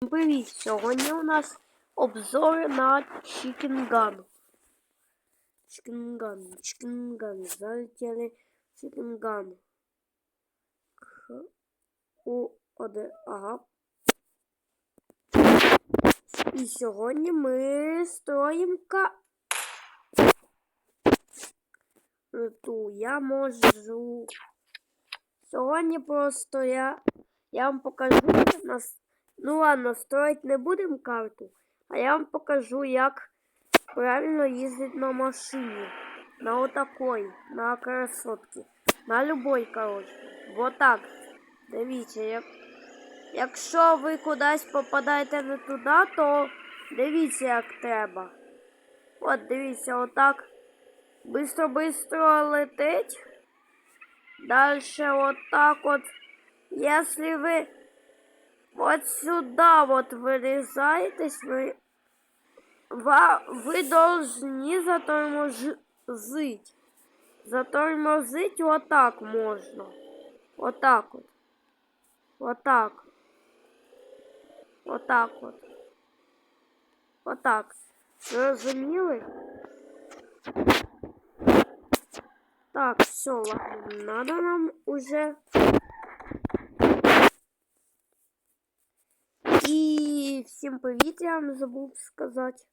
Привіт! Сьогодні у нас обзор на Chicken Gun. Chicken Gun, Chicken Gun. Залетіли Chicken Gun. Х, У, Оде, ага. І сьогодні ми строїмо ка... Ту, я можу... Сьогодні просто я, я вам покажу нас. Ну ладно, строить не будемо карту, а я вам покажу, як правильно їздити на машині. На отакой, на красотці. На любой, коротше. Вот так. Дивіться, як... якщо ви кудись попадаєте не туди, то дивіться, як треба. От дивіться, отак. Быстро-быстро летить. Дальше вот так вот. Если вы вот сюда вот вырезаетесь, вы, вы должны затормозить. Затормозить вот так можно. Вот так вот. Вот так. Вот так вот. Вот так. Зрозуміли? Так, все, ладно. Надо нам уже І всім привіт, я вам забув сказати.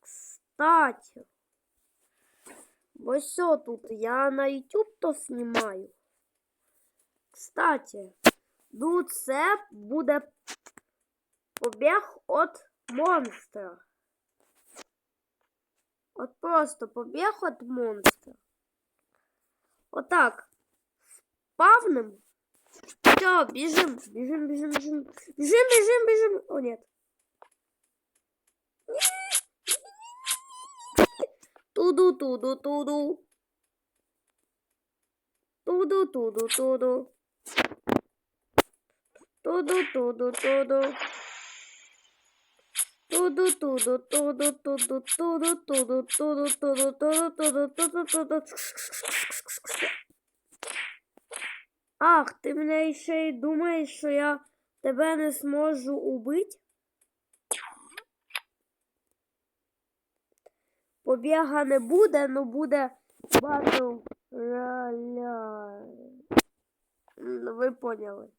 Кстати, ось все тут я на YouTube то знімаю. Кстати, ну це буде побіг от монстра. От просто побіг от монстра. Отак. Спавним. Все, бежим, бежим, бежим, бежим. Бежим, бежим, бежим. О, нет. Туду, туду, туду. Туду, туду, туду. Туду, туду, туду. Туду, туду, туду, туду, туду, туду, туду, Ах, ти мене ще й думаєш, що я тебе не зможу убити? Побіга не буде, но буде батл рояля. Ви поняли.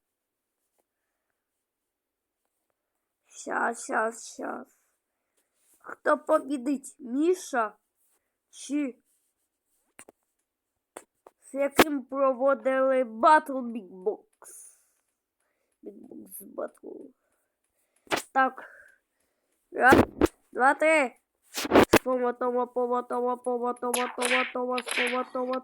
Щас, щас, щас. Хто побідить? Міша чи з яким проводили батл? Big Box Battle. Так. Раз, два, три. Тома, пома, тома, пома, тома.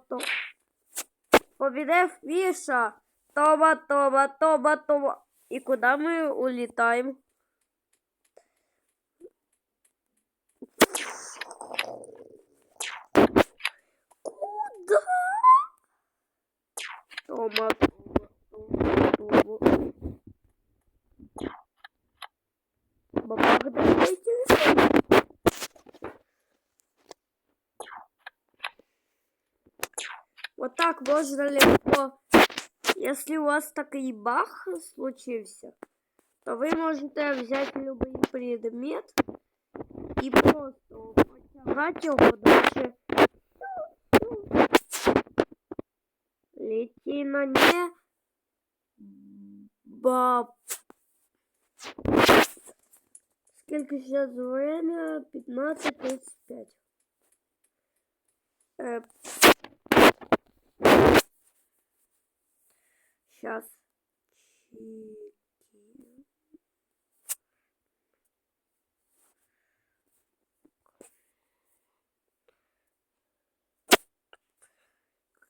Побідив Міша. Тома, тома, тома, тома. І куди ми улітаємо? Куда? Бабах, давайте. Вот так можно легко. Если у вас такой бах случился, то вы можете взять любой предмет и просто потягать его. На не. Баб. Сколько сейчас время? 15.35. Э, сейчас.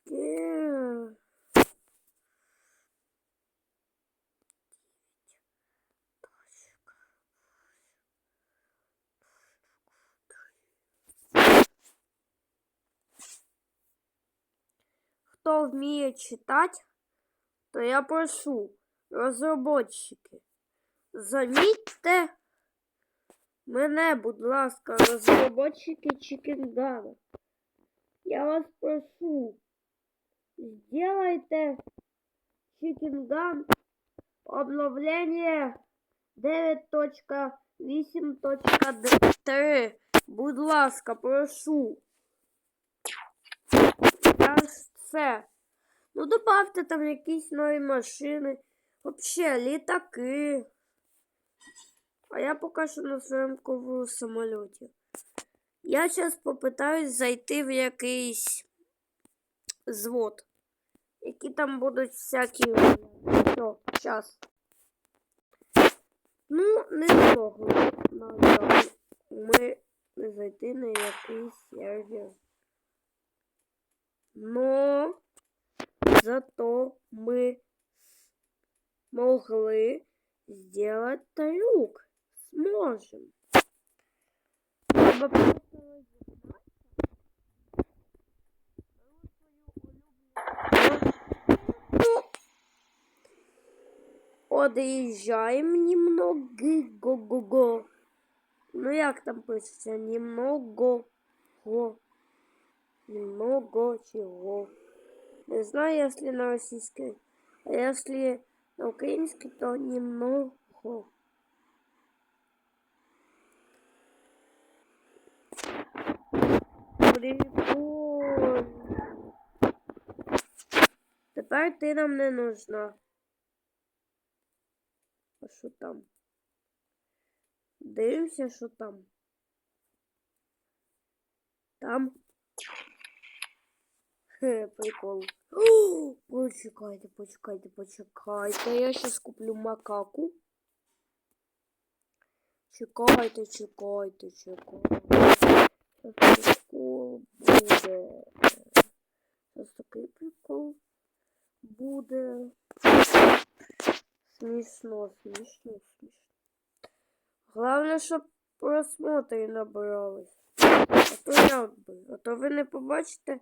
Где? Хто вміє читати, то я прошу, розробники, замітьте мене, будь ласка, розробники Чікінгана. Я вас прошу. сделайте Chicken Gun обновление 9.8.3. Будь ласка, прошу. Це. Ну, добавте там якісь нові машини. Вообще, літаки. А я поки що на своєму ковру. Я зараз попитаюсь зайти в якийсь звод. Які там будуть всякі. Все, зараз. Ну, не змогли. Ми зайти на якийсь сервер. Но зато мы могли сделать трюк. Сможем. Одъезжаем немного. Го-го-го. Ну як там пишеться? Немного. Го. Немного чего. Не знаю, если на российской. А если на украинской, то немного. Прикольно. Тепер ти нам не нужна. А що там? Дивимося, що там. Там. Прикол. Почекайте, почекайте, почекайте. Я щас куплю макаку. Чекайте, чекайте, чекайте. Прикол буде. Щас такий прикол буде. Смішно, смішно, смішно. Главное, щоб просмотри набрались. А то би? А то ви не побачите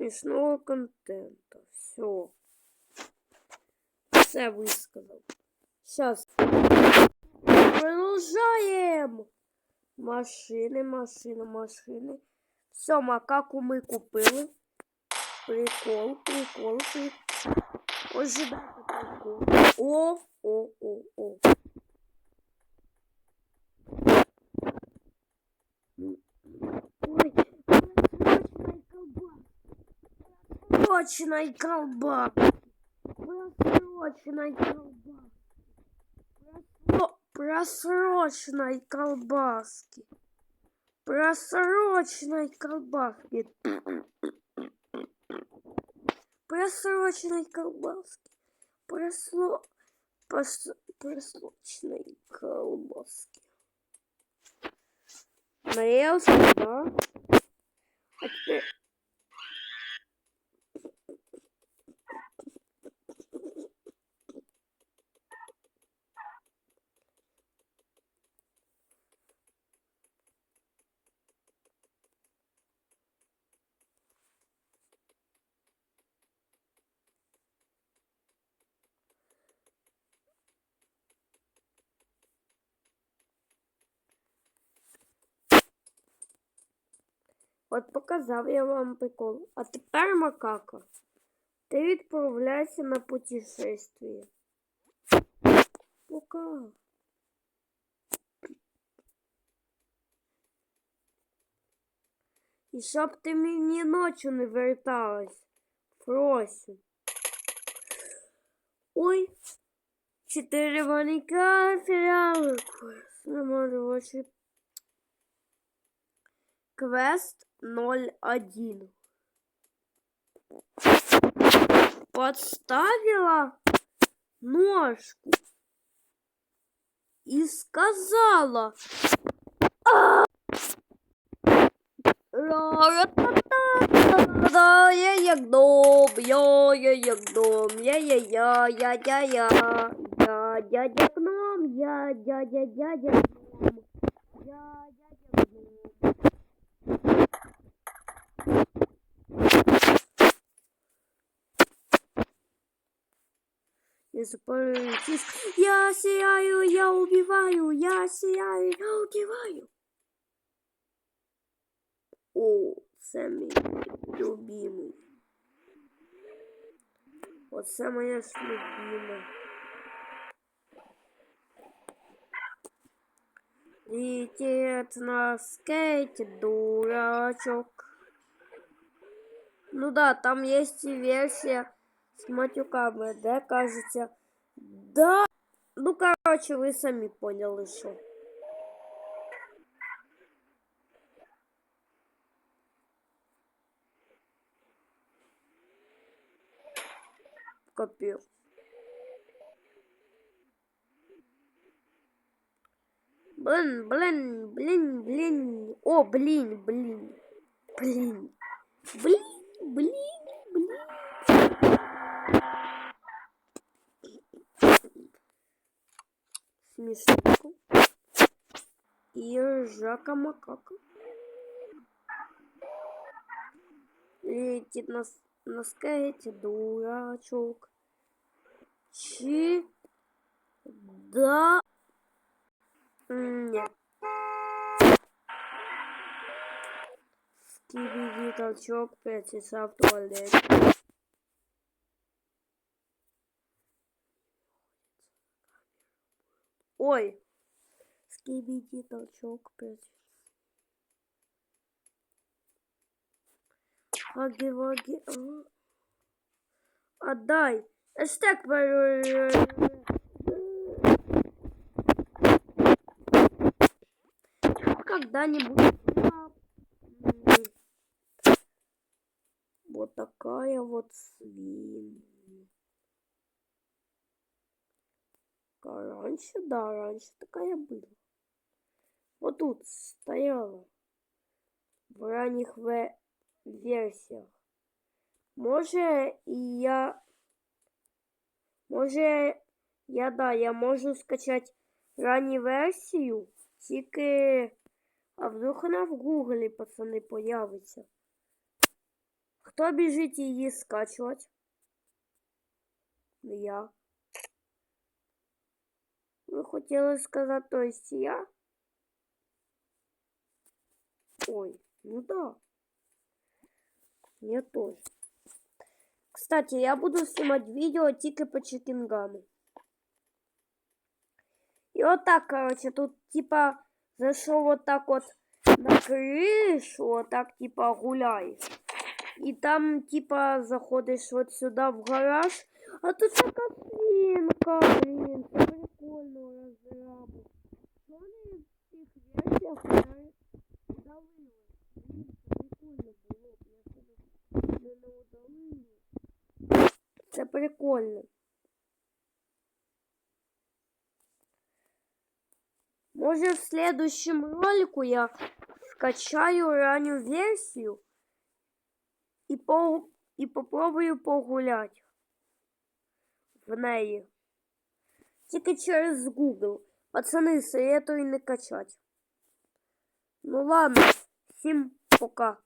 смішного контента. Все. Все висказав. Сейчас. Продовжаємо. Машини, машини, машини. Все, макаку ми купили. Прикол, прикол, прикол. Ожидайте прикол. О, о, о, о. Ой, просроченная колбас. Просроченная колбас. Просро- Просроченной колбаски. Просроченной колбаски. Просроченной колбаски. Просло... Прос... Просроченной колбаски. Наелся, да? А теперь... От показав я вам прикол. А тепер макака. Ти відправляйся на путешествие. Пока. І щоб ти мені ночі не верталась. Просю. Ой. Чотири маленька фіали. Не можу очі. Квест 01. Подставила ножку и сказала. Я як дом, я, я як дом, я, я, я, я, я, я, я, дядя гном, я, дядя, дядя гном, я, запалю тиск. Я сияю, я убиваю, я сияю, я убиваю. О, любимий. Оце моє ж любиме. Летит на скейте дурачок. Ну да, там есть и версия с матюками, да, кажется. Да. Ну, короче, вы сами поняли, что. Капец. Блин, блин, блин, блин. О, блин, блин. Блин. Блин, блин. Смешненько. И ржака макака. Летит на, на скейте дурачок. Чи... Да... Нет. Скибиди толчок, пять часа в туалете. Ой. Скибиди толчок, пять. Хаги ваги. а. Отдай. Эштег когда-нибудь вот такая вот свинья. Раньше, да, раньше такая была Вот тут стояла. В ранних ве- версиях. Може, і я. Може, я да, я можу скачати ранню версію, тільки. А вдруг вона в Гуглі, пацани, появиться. Хто біжить її скачувати? Не я. Ви хотіли сказати, то есть я? Ой, ну да. Я тоже. Кстати, я буду снимать видео тільки по чекінгану. И вот так, короче, тут типа зашел вот так вот на крышу, вот так типа гуляешь. И там типа заходишь вот сюда в гараж, а тут така свинка, блин, прикольно розробити удалили? Блін, це прикольно було б, якщо б не не удалили. Це прикольно. Може, в следующем ролику я скачаю раннюю версию и, по... и попробую погулять в неї. Тільки через Google. Пацани, советую не качать. Ну ладно, всім пока.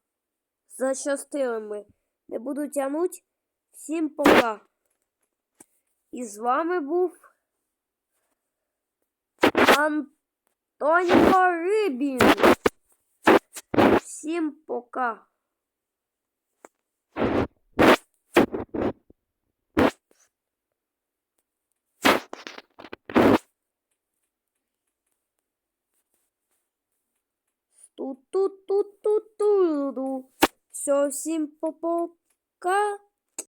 Защастили ми. Не буду тянуть. Всім пока. І з вами був Антоніо Рибін. Всім пока. Ту-ту-ту-ту-ту. Все, всім пока.